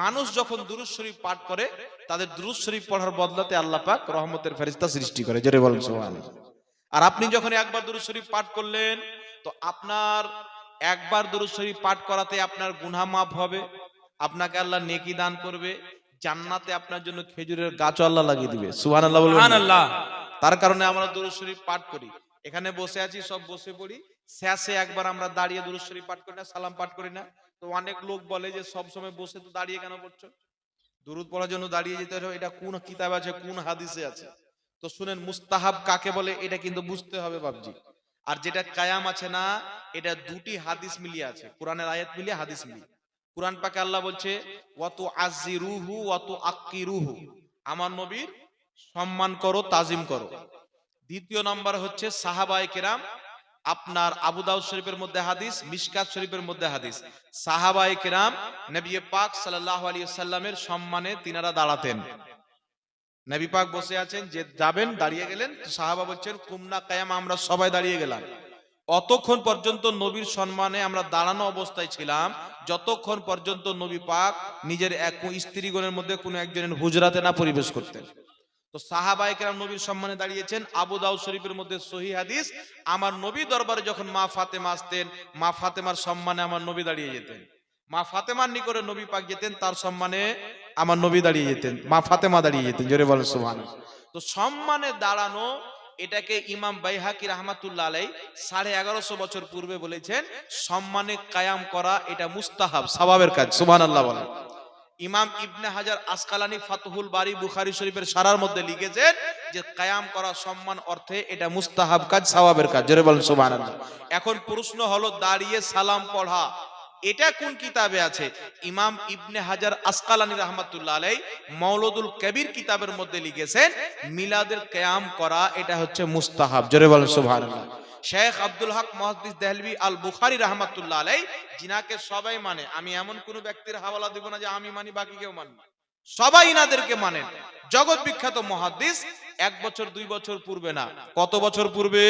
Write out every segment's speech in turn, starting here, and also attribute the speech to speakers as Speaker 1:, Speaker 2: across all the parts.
Speaker 1: মানুষ যখন দুরুদ শরীফ পাঠ করে তাদের দুরুদ শরীফ পড়ার বদলাতে আল্লাহ পাক রহমতের ফেরিস্তা সৃষ্টি করে। জোরে বলেন সুবহানাল্লাহ। আর আপনি যখন একবার দুরুদ শরীফ পাঠ করলেন তো আপনার একবার দুরুদ শরীফ পাঠ করাতে আপনার গুনাহ মাফ হবে আপনাকে আল্লাহ নেকি দান করবে জান্নাতে আপনার জন্য খেজুরের গাছও আল্লাহ লাগিয়ে দিবে। সুবহানাল্লাহ বলবেন
Speaker 2: সুবহানাল্লাহ।
Speaker 1: তার কারণে আমরা দুরুদ শরীফ পাঠ করি। এখানে বসে আছি, সব বসে পড়ি। শেষে একবার আমরা দাঁড়িয়ে দুরুদ শরীফ পাঠ করি না, সালাম পাঠ করি না। তো অনেক লোক বলে যে, সব সময় বসে তো দাঁড়িয়ে কেন পড়ছো? দুরুদ পড়ার জন্য দাঁড়িয়ে যেতে হবে, এটা কোন কিতাব আছে, কোন হাদিসে আছে? তো শুনেন, মুস্তাহাব কাকে বলে, এটা কিন্তু বুঝতে হবে বাবজি আর যেটা কায়াম আছে না, এটা দুটি হাদিস মিলিয়ে আছে। কোরআনের আয়াত মিলিয়ে হাদিস মিলিয়ে। কোরআন পাকে আল্লাহ বলছে, ওয়াতু আজিরুহু ওয়াতু আক্কিরুহু। আমার নবীর সম্মান করো, তাজিম করো। দ্বিতীয় নাম্বার হচ্ছে সাহাবায়ে কেরাম, আপনার আবু দাউদ শরীফের মধ্যে হাদিস, মিশকাত শরীফের মধ্যে হাদিস। সাহাবায়ে কেরাম নবী পাক সাল্লাল্লাহু আলাইহি সাল্লামের সম্মানে তিনারা দাঁড়াতেন। নবী পাক বসে আছেন, যে যাবেন, দাঁড়িয়ে গেলেন সাহাবা বলছেন, কুমনা কায়াম, আমরা সবাই দাঁড়িয়ে গেলাম। অতক্ষণ পর্যন্ত নবীর সম্মানে আমরা দাঁড়ানো অবস্থায় ছিলাম। যতক্ষণ পর্যন্ত নবী পাক নিজের এক স্ত্রীগণের মধ্যে কোনো একজনের হুজরাতে না পরিবেশ করতেন। তো সাহাবায়ে কেরাম নবীর সম্মানে দাঁড়িয়েছেন। আবু দাউদ শরীফের মধ্যে সহি হাদিস, আমার নবী দরবারে যখন মা ফাতেমা আসতেন, মা ফাতেমার সম্মানে আমার নবী দাঁড়িয়ে যেতেন। মা ফাতেমার নিকটে নবী পাক যেতেন, তার সম্মানে আমার নবী দাঁড়িয়ে যেতেন। মা ফাতেমা দাঁড়িয়ে যেতেন, জোরে বলেন সুবহানাল্লাহ। তো সম্মানে দাঁড়ানো, এটাকে ইমাম বাইহাকি রহমাতুল্লাহ আলাই সাড়ে এগারোশো বছর পূর্বে বলেছেন, সম্মানে কায়াম করা এটা মুস্তাহাব সবাবের কাজ সুবহান আল্লাহ বলেন। ইমাম ইবনে হাজার আসকালানি ফাতহুল বাড়ি বুখারি শরীফের সারার মধ্যে লিখেছেন যে কায়াম করা সম্মান অর্থে এটা মুস্তাহাব কাজ, সওয়াবের কাজ। জোরে বলেন, সুবহানাল্লাহ। এখন প্রশ্ন হলো, দাঁড়িয়ে সালাম পড়া, এটা কোন কিতাবে আছে? ইমাম ইবনে হাজার আসকালানি রহমাতুল্লাহ আলাই মৌলদুল কবির কিতাবের মধ্যে লিখেছেন, মিলাদের কেয়াম করা, এটা হচ্ছে মুস্তাহাব। জোরে বলেন, সুবহানাল্লাহ। শেখ আব্দুল হক মহাদিস দেহলবি আল বুখারি রহমাতুল্লাহ আলাই জিনাকে সবাই মানে। আমি এমন কোন ব্যক্তির হাওয়ালা দিব না যে আমি মানি, বাকি কেউ মানবে সবাই ইনাদেরকে মানেন জগৎ বিখ্যাত মহাদিস এক বছর, দুই বছর পূর্বে না। কত বছর পূর্বে?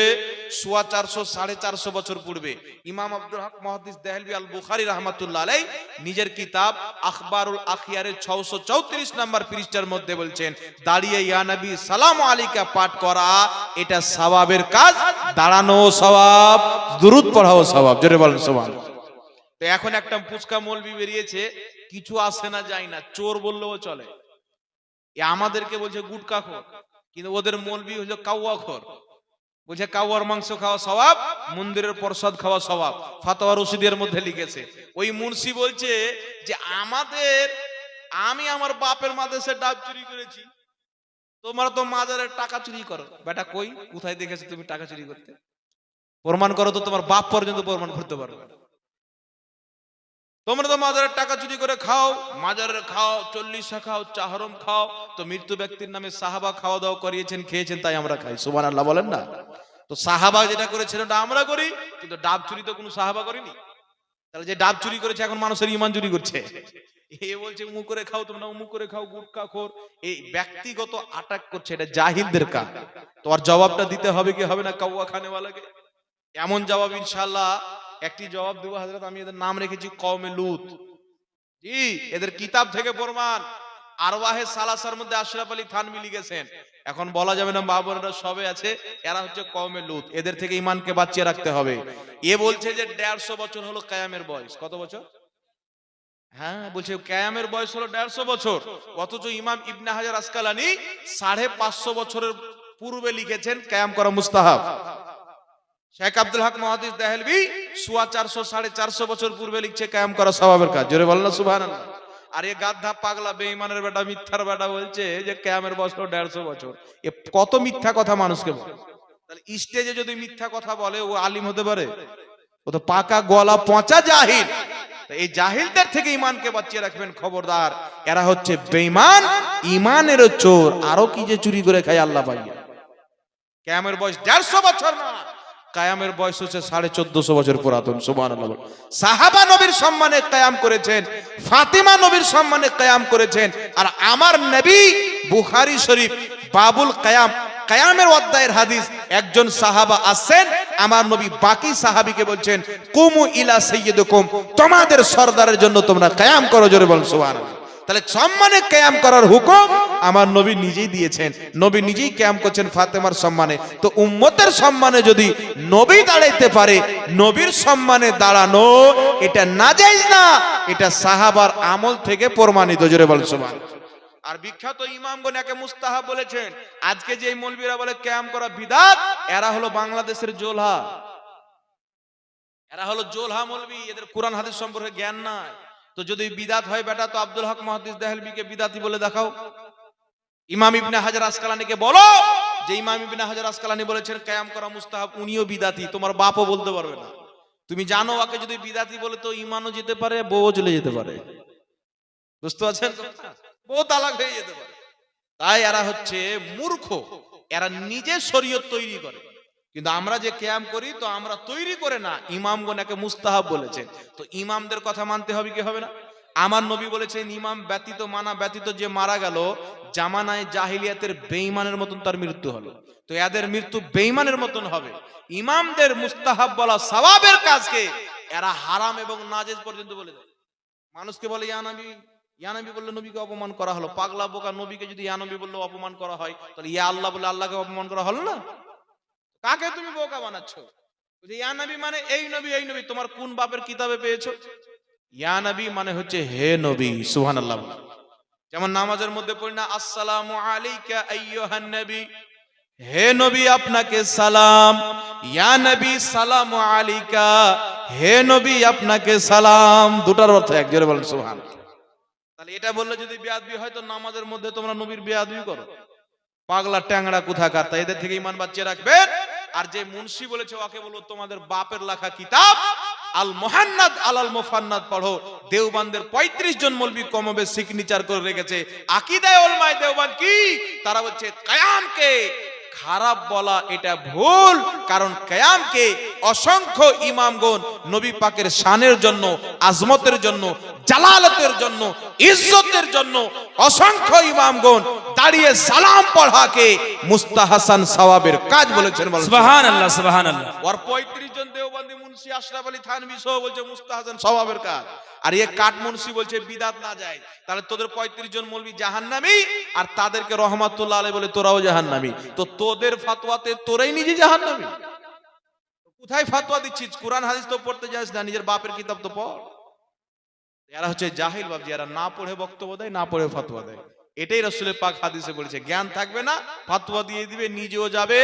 Speaker 1: সোয়া চারশো, সাড়ে চারশো বছর পূর্বে। ইমাম আব্দুল হক মহাদিস দেহলভি আল বুখারি রহমাতুল্লাহ আলাই নিজের কিতাব আখবারুল আখিয়ারের ছশো চৌত্রিশ নাম্বার পৃষ্ঠার মধ্যে বলছেন, দাঁড়িয়ে ইয়া নবী, সালাম আলিকা পাঠ করা, এটা সওয়াবের কাজ, দাঁড়ানো সওয়াব দুরুদ পড়াও সওয়াব জোরে বলেন সওয়াব তো এখন একটা ফুচকা মলবি বেরিয়েছে, কিছু আসে না, যায় না। চোর বললেও চলে। আমাদেরকে বলছে, গুটকা খোর কিন্তু ওদের মলবি হলো কাউয়া খোর বলছে কাউয়ার মাংস খাওয়া স্বভাব, মন্দিরের প্রসাদ খাওয়া স্বভাব। ফাতোয়া রশিদের মধ্যে লিখেছে। ওই মুন্সি বলছে যে, আমাদের, আমি আমার বাপের মাদেশে ডাব চুরি করেছি। তোমরা তো মাজারের টাকা চুরি করো। বেটা, কই? কোথায় দেখেছ তুমি টাকা চুরি করতে? প্রমাণ করো তো তোমার বাপ পর্যন্ত প্রমাণ করতে পারবে। তোমরা তো মাজারের টাকা চুরি করে খাও, মাজারের খাও, চল্লিশা খাও চাহরম খাও, তো মৃত্যু ব্যক্তির নামে সাহাবা খাওয়া দাওয়া করিয়েছেন, খেয়েছেন, তাই আমরা খাই। সুবান আল্লাহ বলেন না? তো সাহাবা যেটা করেছেন, ওটা আমরা করি, কিন্তু ডাব চুরি তো কোনো সাহাবা করিনি। তাহলে যে ডাব চুরি করেছে, এখন মানুষের ইমান চুরি করছে। এ বলছে, উমুক করে খাও তোমরা, উমুক করে খাও, গুটকা খোর। এই ব্যক্তিগত আটাক করছে, এটা জাহিদদের কাজ। তোমার জবাবটা দিতে হবে কি, হবে না কাউয়া খানেওয়ালাকে এমন জবাব ইনশাল্লাহ একটি জবাব দেবো হাজরত আমি এদের নাম রেখেছি কওমে লুত। জি, এদের কিতাব থেকে প্রমাণ। আরওয়াহে সালাসার মধ্যে আশরাফ আলী থানভি লিখেছেন, এখন বলা যাবে না মা সবে আছে, এরা হচ্ছে কওমে লুত, এদের থেকে ইমানকে বাঁচিয়ে রাখতে হবে। এ বলছে যে দেড়শো বছর হলো কায়ামের বয়স। কত বছর? হ্যাঁ বলছে কায়ামের বয়স হলো দেড়শো বছর। অথচ ইমাম ইবনে হাজার আসকালানি সাড়ে পাঁচশো বছরের পূর্বে লিখেছেন, কায়াম করা মুস্তাহাব। শেখ আব্দুল হক মহাদিস দেহলবি সোয়া চারশো, সাড়ে চারশো বছর পূর্বে লিখছে, কায়াম করা স্বভাবের কাজ। জোরে বল না সুভান আর এ গাধা, পাগলা, বেঈমানের বেটা, মিথ্যার বেটা বলছে যে, ক্যামের বছর দেড়শো বছর। এ কত মিথ্যা কথা মানুষকে বলে? তাহলে স্টেজে যদি মিথ্যা কথা বলে, ও আলিম হতে পারে? ও তো পাকা গলা পচা জাহিল। এই জাহিলদের থেকে ইমানকে বাঁচিয়ে রাখবেন খবরদার। এরা হচ্ছে বেঈমান ইমানেরও চোর। আরও কি যে চুরি করে খায় আল্লাহ পাইয়া ক্যামের বয়স দেড়শো বছর না। কায়ামের বয়স হচ্ছে সাড়ে চোদ্দশো বছর পুরাতন সুমান সাহাবা নবীর সম্মানে কায়াম করেছেন, ফাতিমা নবীর সম্মানে কায়াম করেছেন, আর আমার নবী বুখারি শরীফ, বাবুল কায়াম, কায়ামের অধ্যায়ের হাদিস, একজন সাহাবা আসছেন আমার নবী বাকি সাহাবিকে বলছেন, কুমু ইলা সৈয়দুকুম তোমাদের সর্দারের জন্য তোমরা কায়াম করো, জোরে বল, সুবহানাল্লাহ। তাহলে সম্মানে ক্যাম করার হুকুম আমার নবী নিজেই দিয়েছেন। নবী নিজেই ক্যাম করছেন ফাতেমার সম্মানে। তো উম্মতের সম্মানে যদি নবী দাঁড়াইতে পারে, নবীর সম্মানে দাঁড়ানো, এটা নাজাইজ না, এটা সাহাবার আমল থেকে প্রমাণিত। জোরে বল সমান আর বিখ্যাত ইমামগণ একে মুস্তাহাব বলেছেন, আজকে যে মৌলবীরা বলে ক্যাম করা বিদাত, এরা হলো বাংলাদেশের জোলহা। এরা হলো জোলহা মৌলবী, এদের কোরআন হাদিস সম্পর্কে জ্ঞান নাই। তো যদি বিদাত হয় বেটা, তো আব্দুল হক মহাদিস দেহলবিকে বিদাতি বলে দেখাও। ইমাম ইবনে হাজার আসকালানিকে বলো যে ইমাম ইবনে হাজার আসকালানি বলেছেন কায়াম করা মুস্তাহাব, উনিও বিদাতি, তোমার বাপও বলতে পারবে না। তুমি জানো ওকে যদি বিদাতি বলে, তো ইমানও যেতে পারে, বউও চলে যেতে পারে। বুঝতে পারছেন? বউ তালাক হয়ে যেতে পারে। তাই এরা হচ্ছে মূর্খ, এরা নিজে শরীয়ত তৈরি করে। কিন্তু আমরা যে ক্যাম করি, তো আমরা তৈরি করে না, ইমামগণ একে মুস্তাহাব বলেছেন। তো ইমামদের কথা মানতে হবে কি হবে না? আমার নবী বলেছেন, ইমাম ব্যতীত মানা ব্যতীত যে মারা গেল, জামানায় জাহিলিয়াতের বেঈমানের মতন তার মৃত্যু হলো। তো এদের মৃত্যু বেঈমানের মতন হবে। ইমামদের মুস্তাহাব বলা সওয়াবের কাজকে এরা হারাম এবং নাজেজ পর্যন্ত বলে দেয়। মানুষকে বলে, ইয়া নবী ইয়া নবী বললে নবীকে অপমান করা হলো। পাগলা বোকা নবীকে যদি ইয়া নবী বললে অপমান করা হয়, তাহলে ইয়া আল্লাহ বলে আল্লাহকে অপমান করা হলো না? কাকে তুমি বোকা বানাচ্ছ? ইয়া নবী মানে এই নবী এই নবী, তোমার কোন বাপের কিতাবে পেয়েছ? ইয়া নবী মানে হচ্ছে হে নবী, সুবহানাল্লাহ। যেমন নামাজের মধ্যে পড়ি না, আসসালামু নবী। হে নবী, আপনাকে সালাম। ইয়া নবী, সালাম আলাইকা। হে নবী, আপনাকে সালাম। দুটার অর্থ এক, জোরে বলেন সুবহান তাহলে এটা বললে যদি বেয়াদবি হয়, তো নামাজের মধ্যে তোমরা নবীর বেয়াদবি করো। পাগলা ট্যাংরা কোথাকার তাই এদের থেকে ইমান বাঁচিয়ে রাখবেন? আর যে মুন্সি বলেছে, ওকে বলো তোমাদের বাপের লেখা কিতাব আল মোহান্নাদ আলাল মোফান্নাদ পড়ো। দেওবানদের ৩৫ জন মলবি কমবে সিগনেচার করে রেখেছে। আকিদায় ওলমায় দেওবান কি? তারা বলছে, কায়ামকে খারাপ বলা এটা ভুল, কারণ কায়ামকে অসংখ্য ইমামগণ নবী পাকের শানের জন্য, আজমতের জন্য জালালতের জন্য ইজ্জতের জন্য অসংখ্য ইমামগণ দাঁড়িয়ে সালাম পড়াকে মুস্তাহাসান সওয়াবের কাজ বলেছেন বলেন।
Speaker 2: সুবহান আল্লাহ সুবহান আল্লাহ
Speaker 1: ওর পঁয়ত্রিশ জন দেওবন্দি মুন্সি আশরাফ আলী থানবি সহ বলছে মুস্তাহাসান স্বভাবের কাজ। আর এ কাঠ মুন্সি বলছে বিদাত না যায়। তাহলে তোদের পঁয়ত্রিশ জন মৌলবি জাহান্নামি আর তাদেরকে রহমাতুল্লাহ আলাই বলে তোরাও জাহান্নামি। তো তোদের ফাতোয়াতে তোরাই নিজে জাহান্নামি। কোথায় ফাতোয়া দিচ্ছিস? কোরআন হাদিস তো পড়তে যাস না নিজের বাপের কিতাব তো পড়। এরা হচ্ছে জাহিল বাবজি এরা না পড়ে বক্তব্য দেয়, না পড়ে ফাতোয়া দেয়। এটাই রসুলের পাক হাদিসে বলেছে, জ্ঞান থাকবে না, ফাতোয়া দিয়ে দিবে, নিজেও যাবে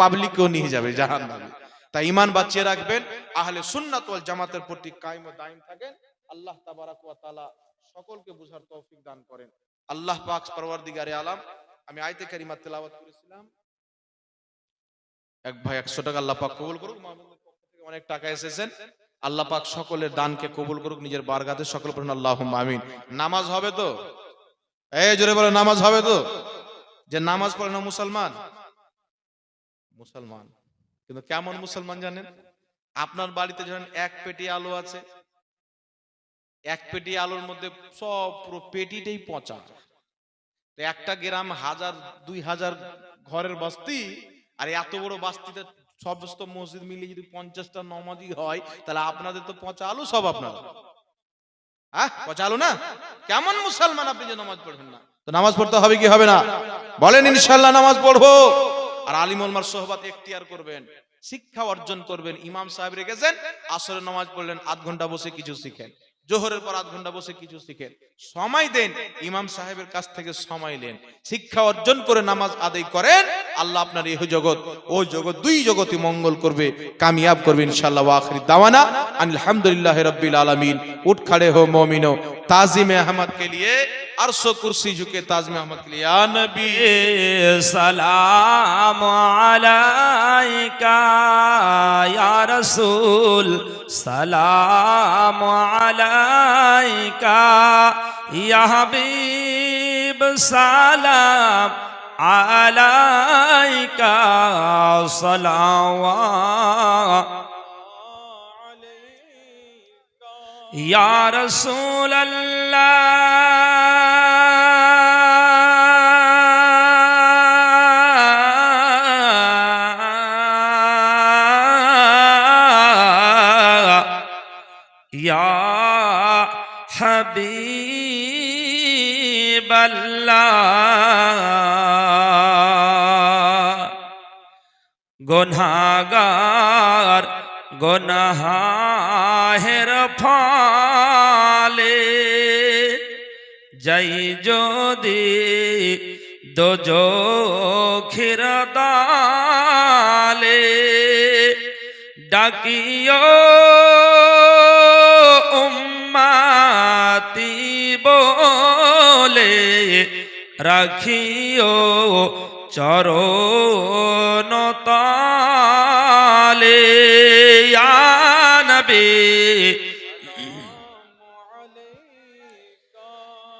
Speaker 1: পাবলিকও নিয়ে যাবে জাহান নামে তাই ইমান বাঁচিয়ে রাখবেন, আহলে সুন্নাত ওয়াল জামাতের প্রতি কায়েম ও দায়েম থাকেন। আল্লাহ তাবারাক ওয়া তাআলা সকলকে বুঝার তৌফিক দান করেন। আল্লাহ পাক পরওয়ারদিগারে আলাম, আমি আয়াতে কারিমা তেলাওয়াত করেছিলাম। এক ভাই 100 টাকা আল্লাহ পাক কবুল করুক মাহমুদের পক্ষ থেকে অনেক টাকা এসেছেন। আল্লাহ পাক সকলের দানকে কবুল করুক, নিজের বারগাতে সকল পড়ুন, আল্লাহুম্মা আমিন। নামাজ হবে তো? এই জোরে বলে, নামাজ হবে তো? যে নামাজ পড়ে না মুসলমান? মুসলমান। কিন্তু কেমন মুসলমান জানেন? আপনার বাড়িতে যখন এক পেটি আলু আছে। এক পেটি আলুর মধ্যে সব পুরো পেটিটাই পচা। তো একটা গ্রাম হাজার, দুই হাজার ঘরের বস্তি, আর এত বড় বাস্তিতে সমস্ত মসজিদ মিলিয়ে যদি পঞ্চাশটা নমাজি হয়, তাহলে আপনাদের তো পচা আলু সব আপনারা। হ্যাঁ পচা আলু না? কেমন মুসলমান আপনি যে নামাজ পড়বেন না? তো নামাজ পড়তে হবে কি হবে না? বলেন ইনশাল্লাহ নামাজ পড়ব। আর আলিম ওলমার সোহবাত এখতিয়ার করবেন, শিক্ষা অর্জন করবেন, ইমাম সাহেব রেখেছেন আসরে নামাজ পড়লেন, আধ ঘণ্টা বসে কিছু শিখেন। জোহরের পর আধ ঘণ্টা বসে কিছু শিখেন সময় দেন, ইমাম সাহেবের কাছ থেকে সময় নেন। শিক্ষা অর্জন করে নামাজ আদায় করেন, আল্লাহ আপনার এই জগৎ, ও জগৎ, দুই জগতই মঙ্গল করবে, কামিয়াব করবে ইনশাআল্লাহ আখরি দাওয়ানা আলহামদুলিল্লাহ রব্বিল আলমিন। উঠ খড়ে হো মমিনো তাজিম আহমদ কে লিয়ে अरसो कुर्सी झुके ताज में अहमद के लिए या नबी
Speaker 2: सलाम अलैका या रसूल सलाम अलैका या हबीब सलाम अलैका सलावा یا رسول اللہ یا حبیب اللہ گناہگار গোনাহের ফলে যাই যদি দোজখির দালে ডাকিও উম্মাতি বলে রাখিও চরণ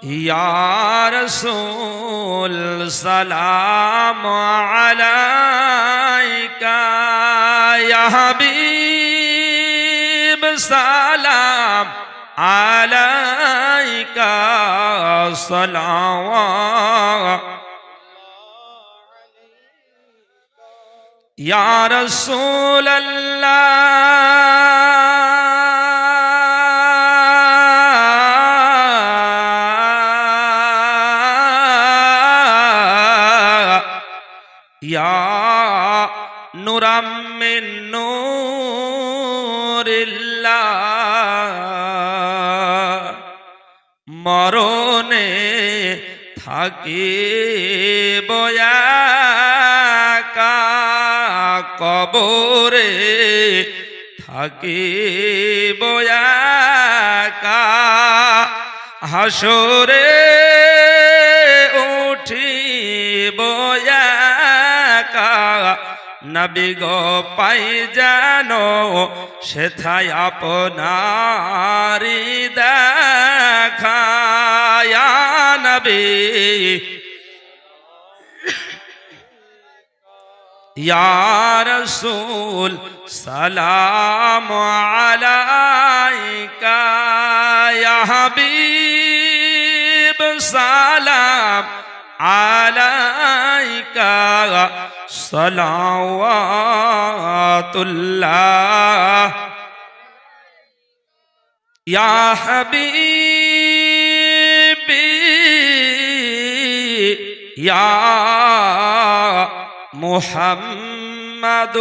Speaker 2: يا رسول سلام عليك يا حبيب سلام عليك صلوات يا رسول الله মরণে থাকি বয়াকা কবরে থাকি বয়াকা হাসরে উঠি বয়াকা নবী গো পাই যেন সেথায় আপনারি দেখায়া নবী। রসুল সালাম আলাইকা হাবিব সালাম আলাইকা সালাওয়াতুল্লাহ। ইয়া হাবিবি ইয়া মুহাম্মদ